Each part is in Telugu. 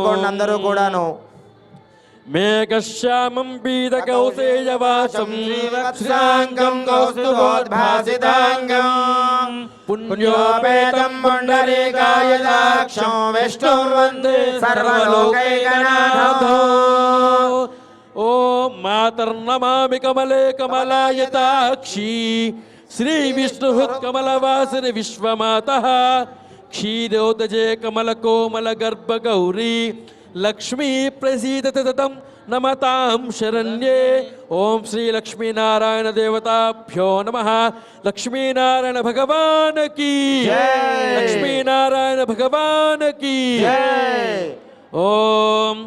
చేసుకోండి అందరూ కూడాను మేఘశ్యామం పీతకౌసేయవాసం శ్రీవత్సాంగం కౌస్తుభోద్భాసితాంగం పుణ్యోపేతం పుండరీకాయదాక్షం విష్ణుర్వందే సర్వలోకైకనాథో ఓం మాతర్నమామి కమలే కమలాయతాక్షి శ్రీ విష్ణు కమలవాసిని విశ్వమాత क्षीरोदेकमल कोमल गर्भ गौरी लक्ष्मी प्रसीद तम नमता शरण्ये। ओम श्री लक्ष्मी नारायण देवताभ्यो नम। लक्ष्मी नारायण भगवान की। लक्ष्मी नारायण भगवान की। ओम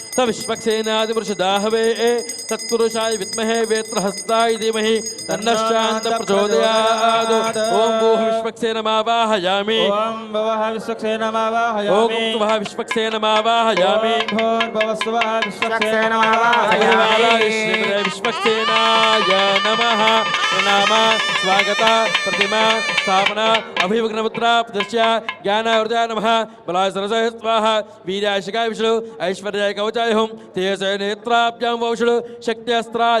विश्वक्सेनादिपुरुषदाहवे तत्पुरुषाय वित्त विद्महे वेत्रहस्ताय धीमहि तन्नश्चान्त प्रचोदयात्। ॐ भूः विश्वक्षे नमावाहयामि ॐ भवः विश्वक्षे नमावाहयामि ॐ भवः विश्वक्षे नमावाहयामि भोर्भवस्वः विश्वक्षे नमः। स्वागता प्रतिमा स्थापना अभिविघ्नमुद्रा प्रतिष्ठा ज्ञानावृता नमः। बलाय सरसय स्वाहा वीर्याशिकाय विष्णु ऐश्वर्याय कवचाय हुं तेजसय नेत्राभ्यां वौषु शक्त्यस्त्राय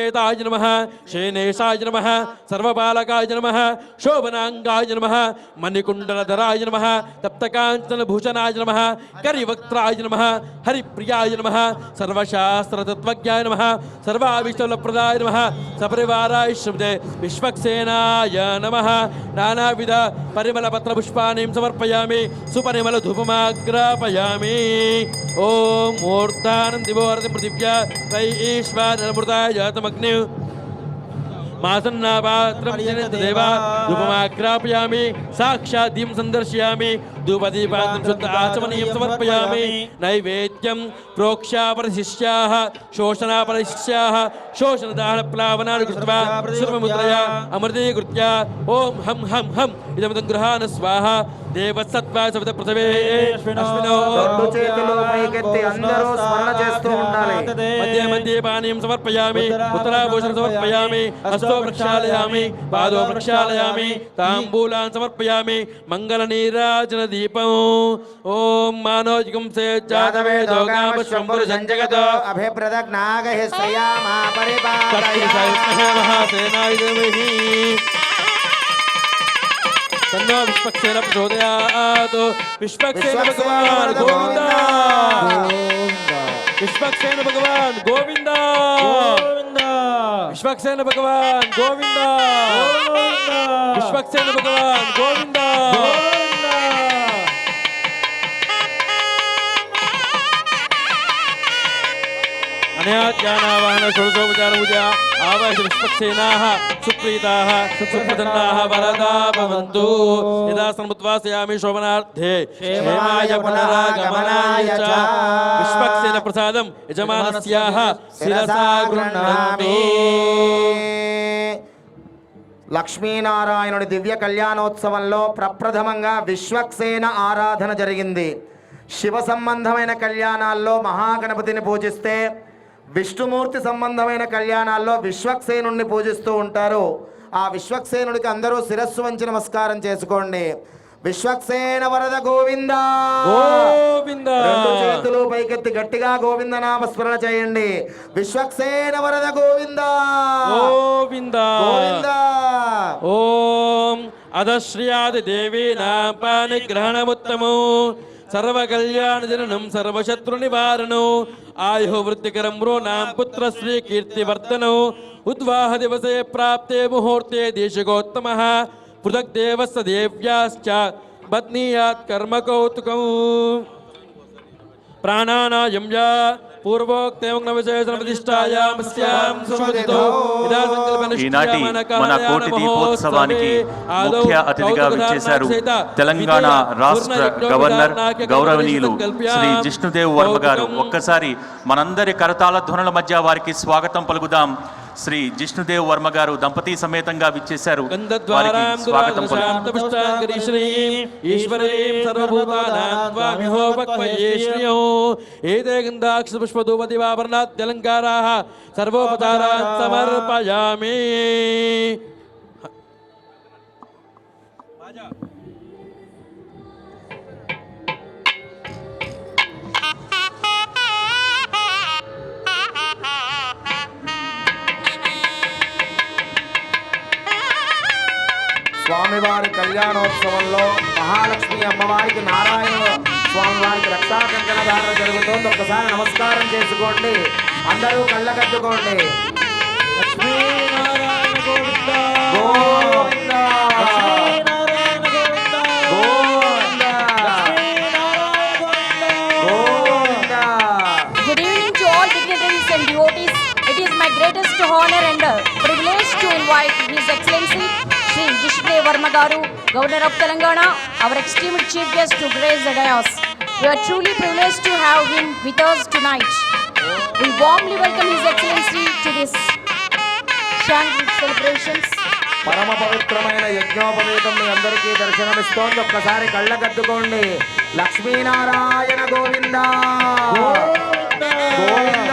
समेताय नमः शेनेशाय नमः, सर्वबालकाय नमः शोभनांगाय नमः मणिकुंडलधराय नमः तप्तकांचन भूषणाय नमः, करिवक्त्राय नमः, हरिप्रियाय नमः सर्वशास्त्र तत्वज्ञाय नमः सर्वाविष्टलप्रदाय नमः, सपरिवाराय श्रुते विश्वक्सेनाय नमः। नानाविध परिमलपत्रपुष्पाणिं समर्पयामि सुपरिमल सुपरिमलधूपमाग्रापयामि। ॐ मूर्तानन्दिवोरति पृथिव्या वै ईश्वरमृताय तम अग्नि मासन्नापात्रं देवा धूपमाक्रापयामि साक्षात् संदर्शयामि నానావిధ పరిమళ పత్ర పుష్పాన్ని సమర్పయామి సుపరిమళ ధూపమాగ్రాపయామి ఓం మూర్ధానం దివోరతి పృథివ్యా వై ఈశ్వరమృతాయ జాతమగ్ని మాసన్నాపాత్రం దేవా ధూపమాగ్రాపయామి సాక్షాత్ దీం సందర్శయామి ధూపదీపాత్రం శుద్ధ ఆచమనీయం సమర్పయామి నైవేద్యం ప్రోక్షాపరశిష్యాः శోషణాపరశిష్యాः శోషణదాహన ప్లావనాలు కృత్వా సర్వముద్రయా అమృతీకృత్య ఓం హం హం హం ఇదమిదం గృహాన స్వాహ దేవసత్వా సవిత పృథవే అందరూ స్మరణ చేస్తూ ఉండాలి మధ్య మధ్య పానీయం సమర్పయామి ఉత్తరాభూషణ సమర్పయామి హస్తో ప్రక్షాళయామి పాదో ప్రక్షాళయామి తాంబూలాన్ సమర్పయామి మంగళ నీరాజన दीपम ओम मानोजगम से जातवे दोगाम शंभुर संजगत अभिप्रदक नाग हिस्सया महापरिपालय महासेनाय देवहि तन्नो विश्वक्षेन प्रचोदयात्। विश्वक्षेन भगवान् गोविन्दा। विश्वक्षेन भगवान् गोविन्दा। विश्वक्षेन भगवान् गोविन्दा। विश्वक्षेन भगवान गोविंदा అనయాజ్ఞానావాహన షోడశోపచార పూజ సుప్రీతాః సుప్రసన్నాః వరదా భవంతు యదా సముద్వాసయామి శోభనార్థే క్షేమాయ పునరాగమనాయ చ విశ్వక్సేన ప్రసాదం యజమానస్యాః శిరసా గృహ్ణామి లక్ష్మీనారాయణుడి దివ్య కళ్యాణోత్సవంలో ప్రప్రథమంగా విశ్వక్సేన ఆరాధన జరిగింది. శివ సంబంధమైన కళ్యాణాల్లో మహాగణపతిని పూజిస్తే విష్ణుమూర్తి సంబంధమైన కళ్యాణాల్లో విశ్వక్సేనుణ్ణి పూజిస్తూ ఉంటారు. ఆ విశ్వక్సేనుడికి అందరూ శిరస్సు వంచి నమస్కారం చేసుకోండి. విశ్వక్సేన వరద గోవింద! గోవింద! రెండు చేతులు పైకెత్తి గట్టిగా గోవింద నామస్మరణ చేయండి. విశ్వక్సేన వరద గోవింద! గోవింద! గోవింద! ఓం అధశ్రియాది దేవీనాం పానిగ్రహణముత్తమో సర్వకళ్యాణ జననం सर्व कल्याण जननम सर्व शत्रु निवारण आयु वृत्तिकरम्रो नाम पुत्र श्री कीर्ति वर्तन उद्वाह दिवसे प्राप्ते मुहूर्ते देश गोत्तम पृथक देवस्थ दिव्याश्चात कर्म कौतुक प्राणा यम्या ఈనాటి మన కోటి దీపోత్సవానికి ముఖ్య అతిథిగా విచ్చేశారు తెలంగాణ రాష్ట్ర గవర్నర్ గౌరవనీయులు శ్రీ జిష్ణుదేవ్ వర్మ గారు. ఒక్కసారి మనందరి కరతాళ ధ్వనుల మధ్య వారికి స్వాగతం పలుకుదాం. శ్రీ జిష్ణుదేవ్ వర్మ గారు దంపతి సమేతంగా విచ్చేశారు. వారికి గంధద్వారాం స్వాగతం పలుకుదాం దురాదృశాంతపుష్టాంగరీశ్రీం ఈశ్వరీం స్వామివారి కళ్యాణోత్సవంలో మహాలక్ష్మి అమ్మవారికి నారాయణ స్వామివారికి రక్షా కంకణ ధారణ జరుగుతోంది. ఒక్కసారి నమస్కారం చేసుకోండి. అందరూ కళ్ళకద్దుకోండి. It is my greatest honor and privilege to invite His Excellency Jishdev Varma Garu, Governor of Telangana, our esteemed chief guest to grace the dais. We are truly privileged to have him with us tonight. We warmly welcome His Excellency to this Shangri celebrations. పరమ పవిత్రమైన యజ్ఞోపవేతం మీ అందరికీ దర్శనమిస్తోంది ఒక్కసారి కళ్ళకద్దుకోండి లక్ష్మీనారాయణ గోవింద గోవింద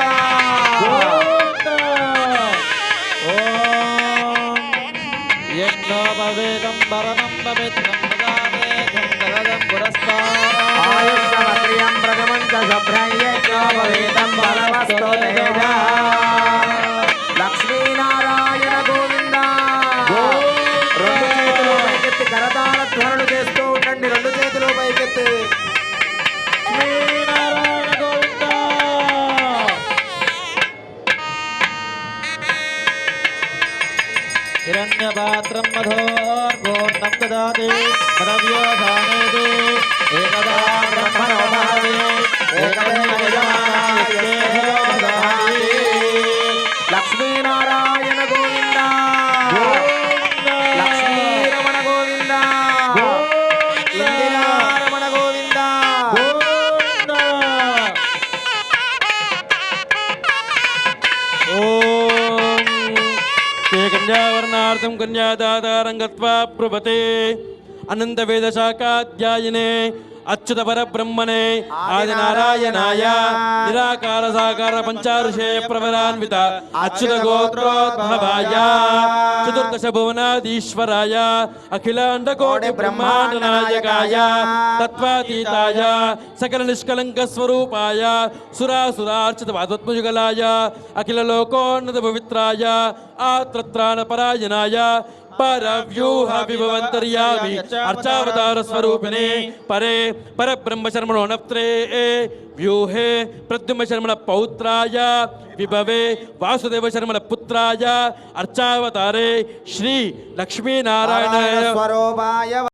యజ్ఞోపవేదం పరమం పవిత్రం పదామేకం తదం పురస్కారం ఆయుష్యమగ్రియం ప్రథమంచ శుభ్రయ్యజ్ఞోపవేతం బలవస్తో తేజ ते कन्यावर्णार्थं कन्यादातारं गत्वा प्रभते अनन्तवेदशाखाध्यायिने అచ్యుత పరబ్రహ్మణే ఆదినారాయణాయ. నిరాకార సాకార పంచారుషే ప్రవరాన్విత అచ్యుత గోత్రోద్భవాయ చతుర్దశ భువనాధీశ్వరాయ. అఖిలాండ కోటి బ్రహ్మాండ నాయకాయ తత్వాతీతాయ. సకల నిష్కలంక స్వరూపాయ. సురాసురార్చిత పాదత్మయుగలాయ అఖిల లోకోన్నత పవిత్రాయ ఆత్రత్రాణ పరాయణాయ परव्यूह विभवंतर्यामि अर्चावतार स्वरूपिणे परे परब्रह्मशर्मणो नप्त्रे व्यूहे प्रद्युम्नशर्मण पौत्राय विभवे वासुदेवशर्मण पुत्राय अर्चावतारे, श्री लक्ष्मीनारायण। स्वरूपाय